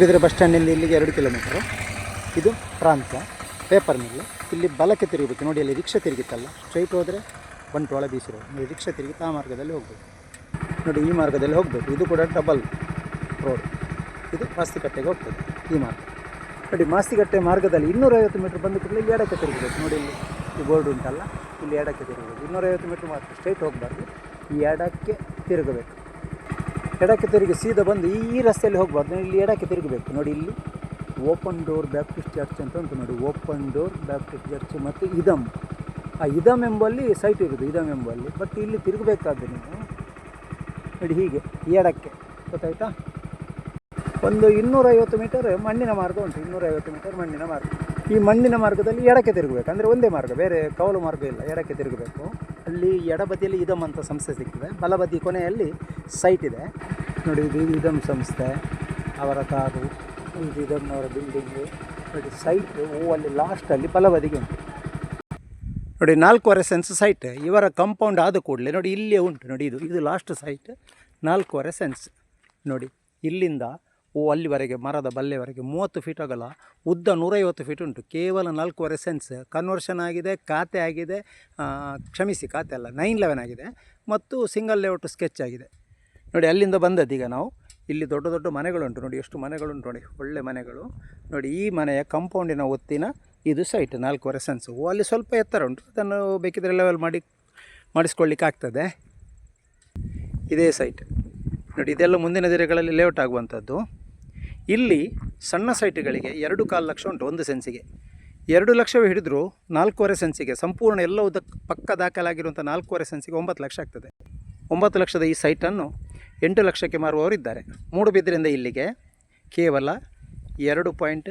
ಬಿದಿರೆ bus ಸ್ಟ್ಯಾಂಡಿಂದ ಇಲ್ಲಿಗೆ ಎರಡು kilometre. ಇದು ಪ್ರಾಂತ ಪೇಪರ್ ಮಿಲ್ಲು ಇಲ್ಲಿ ಬಲಕ್ಕೆ ತಿರುಗಬೇಕು. ನೋಡಿ, ಅಲ್ಲಿ ರಿಕ್ಷಾ ತಿರುಗಿತ್ತಲ್ಲ. ಸ್ಟ್ರೈಟ್ ಹೋದರೆ ಬಂಟ್ವಾಳ ಬೀಚ್ ರೋಡ್ ನೀವು ರಿಕ್ಷಾ ತಿರುಗಿ ಆ ಮಾರ್ಗದಲ್ಲಿ ಹೋಗಬೇಕು. ನೋಡಿ, ಈ ಮಾರ್ಗದಲ್ಲಿ ಹೋಗಬೇಕು. ಇದು ಕೂಡ ಡಬಲ್ ರೋಡ್ ಇದು ಮಾಸ್ತಿಕಟ್ಟೆಗೆ ಹೋಗ್ತದೆ ಈ ಮಾರ್ಗ. ನೋಡಿ, ಮಾಸ್ತಿಕಟ್ಟೆ ಮಾರ್ಗದಲ್ಲಿ ಇನ್ನೂರೈವತ್ತು ಮೀಟ್ರ್ ಬಂದ ಕೂಡಲೇ ಇಲ್ಲಿ ಎಡಕ್ಕೆ ತಿರುಗಬೇಕು. ನೋಡಿ, ಇಲ್ಲಿ ಈ ಬೋರ್ಡ್ ಉಂಟಲ್ಲ. ಇಲ್ಲಿ ಎಡಕ್ಕೆ ತಿರುಗಬೇಕು. ಇನ್ನೂರೈವತ್ತು ಮೀಟ್ರ್ ಮಾತ್ರ ಸ್ಟ್ರೈಟ್ ಹೋಗಬಾರ್ದು. ಈ ಎಡಕ್ಕೆ ತಿರುಗಬೇಕು. ಎಡಕ್ಕೆ ತಿರುಗಿ ಸೀದಾ ಬಂದು ಈ ರಸ್ತೆಯಲ್ಲಿ ಹೋಗಬಾರ್ದು. ಇಲ್ಲಿ ಎಡಕ್ಕೆ ತಿರುಗಬೇಕು. ನೋಡಿ ಇಲ್ಲಿ ಓಪನ್ ಡೋರ್ ಬ್ಯಾಪ್ಟಿಸ್ಟ್ ಚರ್ಚ್ ಅಂತ ಉಂಟು ನೋಡಿ. ಓಪನ್ ಡೋರ್ ಬ್ಯಾಪ್ಟಿಸ್ಟ್ ಚರ್ಚ್ ಮತ್ತು ಇದಮ್ ಆ ಇದಮ್ ಎಂಬಲ್ಲಿ ಸೈಟ್ ಇರೋದು ಇದಮ್ ಎಂಬಲ್ಲಿ. ಬಟ್ ಇಲ್ಲಿ ತಿರುಗಬೇಕಾದ್ರೆ ನೀವು ನೋಡಿ ಹೀಗೆ, ಎಡಕ್ಕೆ. ಗೊತ್ತಾಯ್ತಾ? ಒಂದು ಇನ್ನೂರೈವತ್ತು ಮೀಟರ್ ಮಣ್ಣಿನ ಮಾರ್ಗ ಉಂಟು. ಇನ್ನೂರೈವತ್ತು ಮೀಟರ್ ಮಣ್ಣಿನ ಮಾರ್ಗ. ಈ ಮಂದಿನ ಮಾರ್ಗದಲ್ಲಿ ಎಡಕ್ಕೆ ತಿರುಗಬೇಕು. ಅಂದರೆ ಒಂದೇ ಮಾರ್ಗ, ಬೇರೆ ಕವಲು ಮಾರ್ಗ ಇಲ್ಲ, ಎಡಕ್ಕೆ ತಿರುಗಬೇಕು. ಅಲ್ಲಿ ಎಡಬದಿಯಲ್ಲಿ ಇದಮ್ ಅಂತ ಸಂಸ್ಥೆ ಸಿಗ್ತದೆ ಬಲಬದಿ ಕೊನೆಯಲ್ಲಿ ಸೈಟ್ ಇದೆ. ನೋಡಿ, ಇದು ಇದಮ್ ಸಂಸ್ಥೆ. ಅವರ ಕಾರು ಇದು ಇದಮ್ನವರ ಬಿಲ್ಡಿಂಗು ನೋಡಿ ಸೈಟ್ ಅಲ್ಲಿ ಲಾಸ್ಟಲ್ಲಿ ಬಲಬದಿಗೆ ಉಂಟು. ನೋಡಿ, ನಾಲ್ಕೂವರೆ ಸೆನ್ಸ್ ಸೈಟ್ ಇವರ ಕಂಪೌಂಡ್ ಆದ ಕೂಡಲೇ, ನೋಡಿ ಇಲ್ಲೇ ಉಂಟು. ನೋಡಿ, ಇದು ಇದು ಲಾಸ್ಟ್ ಸೈಟ್ ನಾಲ್ಕೂವರೆ ಸೆನ್ಸ್ ನೋಡಿ, ಇಲ್ಲಿಂದ ಅಲ್ಲಿವರೆಗೆ ಮರದ ಬಲ್ಲೆವರೆಗೆ ಮೂವತ್ತು ಫೀಟ್ ಅಗಲ ಉದ್ದ ನೂರೈವತ್ತು ಫೀಟ್ ಉಂಟು. ಕೇವಲ ನಾಲ್ಕೂವರೆ ಸೆನ್ಸ್ ಕನ್ವರ್ಷನ್ ಆಗಿದೆ ಖಾತೆ ಆಗಿದೆ ಕ್ಷಮಿಸಿ ಖಾತೆ ಅಲ್ಲ ನೈನ್ ಲೆವೆನ್ ಆಗಿದೆ ಮತ್ತು ಸಿಂಗಲ್ ಲೇಔಟ್ ಸ್ಕೆಚ್ ಆಗಿದೆ. ನೋಡಿ ಅಲ್ಲಿಂದ ಬಂದದ್ದು ಈಗ ನಾವು. ಇಲ್ಲಿ ದೊಡ್ಡ ದೊಡ್ಡ ಮನೆಗಳುಂಟು. ನೋಡಿ ಎಷ್ಟು ಮನೆಗಳುಂಟು ನೋಡಿ. ಒಳ್ಳೆ ಮನೆಗಳು. ನೋಡಿ ಈ ಮನೆಯ ಕಂಪೌಂಡಿನ ಒತ್ತಿನ ಇದು ಸೈಟ್ ನಾಲ್ಕೂವರೆ ಸೆನ್ಸು ಓ, ಅಲ್ಲಿ ಸ್ವಲ್ಪ ಎತ್ತರ ಉಂಟು. ಅದನ್ನು ಬೇಕಿದ್ರೆ ಲೆವೆಲ್ ಮಾಡಿ ಮಾಡಿಸ್ಕೊಳ್ಳಿಕ್ಕೆ ಆಗ್ತದೆ. ಇದೇ ಸೈಟ್ ನೋಡಿ ಇದೆಲ್ಲ ಮುಂದಿನ ದಿನಗಳಲ್ಲಿ ಲೇಔಟ್ ಆಗುವಂಥದ್ದು. ಇಲ್ಲಿ ಸಣ್ಣ ಸೈಟ್ಗಳಿಗೆ ಎರಡು ಕಾಲು ಲಕ್ಷ ಉಂಟು, ಒಂದು ಸೆನ್ಸಿಗೆ. ಎರಡು ಲಕ್ಷವೇ ಹಿಡಿದ್ರು ನಾಲ್ಕೂವರೆ ಸೆನ್ಸಿಗೆ, ಸಂಪೂರ್ಣ ಎಲ್ಲವೂ ಉದ್ದ ಪಕ್ಕ ದಾಖಲಾಗಿರುವಂಥ ನಾಲ್ಕೂವರೆ ಸೆನ್ಸಿಗೆ ಒಂಬತ್ತು ಲಕ್ಷ ಆಗ್ತದೆ. ಒಂಬತ್ತು ಲಕ್ಷದ ಈ ಸೈಟನ್ನು ಎಂಟು ಲಕ್ಷಕ್ಕೆ ಮಾರುವವರಿದ್ದಾರೆ ಮೂಡುಬಿದ್ರಿಂದ ಇಲ್ಲಿಗೆ ಕೇವಲ ಎರಡು ಪಾಯಿಂಟ್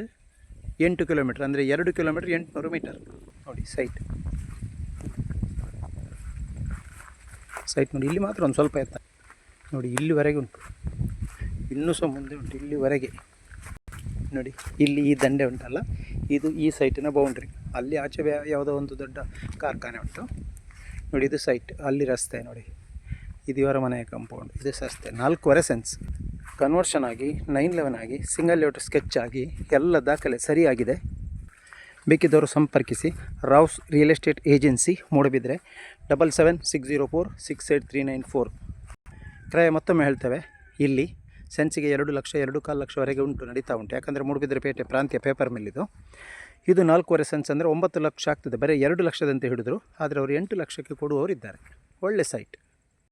ಎಂಟು ಕಿಲೋಮೀಟ್ರ್, ಅಂದರೆ ಎರಡು ಕಿಲೋಮೀಟ್ರ್ ಎಂಟುನೂರು ಮೀಟರ್. ನೋಡಿ, ಸೈಟ್. ಸೈಟ್ ನೋಡಿ, ಇಲ್ಲಿ ಮಾತ್ರ ಒಂದು ಸ್ವಲ್ಪ ಎತ್ತ. ನೋಡಿ, ಇಲ್ಲಿವರೆಗೆ ಉಂಟು. ಇನ್ನೂ ಸಹ ಮುಂದೆ ಉಂಟು, ಇಲ್ಲಿವರೆಗೆ. ನೋಡಿ, ಇಲ್ಲಿ ಈ ದಂಡೆ ಉಂಟಲ್ಲ, ಇದು ಈ ಸೈಟಿನ ಬೌಂಡ್ರಿ ಅಲ್ಲಿ ಆಚೆ ಯಾವುದೋ ಒಂದು ದೊಡ್ಡ ಕಾರ್ಖಾನೆ ಉಂಟು. ನೋಡಿ, ಇದು ಸೈಟ್ ಅಲ್ಲಿ ರಸ್ತೆ ನೋಡಿ. ಇದು ಇವರ ಮನೆಯ ಕಾಂಪೌಂಡ್ ಇದು ರಸ್ತೆ. ನಾಲ್ಕೂವರೆ ಸೆನ್ಸ್ ಕನ್ವರ್ಷನ್ ಆಗಿ ನೈನ್ ಲೆವೆನ್ ಆಗಿ ಸಿಂಗಲ್ ಲೇಔಟ್ ಸ್ಕೆಚ್ ಆಗಿ, ಎಲ್ಲ ದಾಖಲೆ ಸರಿಯಾಗಿದೆ. ಬೇಕಿದ್ದವರು ಸಂಪರ್ಕಿಸಿ. Rao's real estate agency Moodbidri double seven six zero four six eight three nine four ಕ್ರಯ ಮತ್ತೊಮ್ಮೆ ಹೇಳ್ತೇವೆ. ಇಲ್ಲಿ ಸೆನ್ಸಿಗೆ ಎರಡು ಲಕ್ಷ, ಎರಡು ಕಾಲು ಲಕ್ಷವರೆಗೆ ಉಂಟು, ನಡೀತಾ ಉಂಟು. ಯಾಕಂದರೆ ಮೂಡುಬಿದ್ರೆ ಪೇಟೆ ಪ್ರಾಂತ್ಯ ಪೇಪರ್ ಮಿಲ್ ಇದು. ನಾಲ್ಕೂವರೆ ಸೆನ್ಸ್ ಅಂದರೆ ಒಂಬತ್ತು ಲಕ್ಷ ಆಗ್ತದೆ. ಬರೀ ಎರಡು ಲಕ್ಷದಂತೆ ಹಿಡಿದ್ರು. ಆದರೆ ಅವರು ಎಂಟು ಲಕ್ಷಕ್ಕೆ ಕೊಡುವವರಿದ್ದಾರೆ. ಒಳ್ಳೆ ಸೈಟ್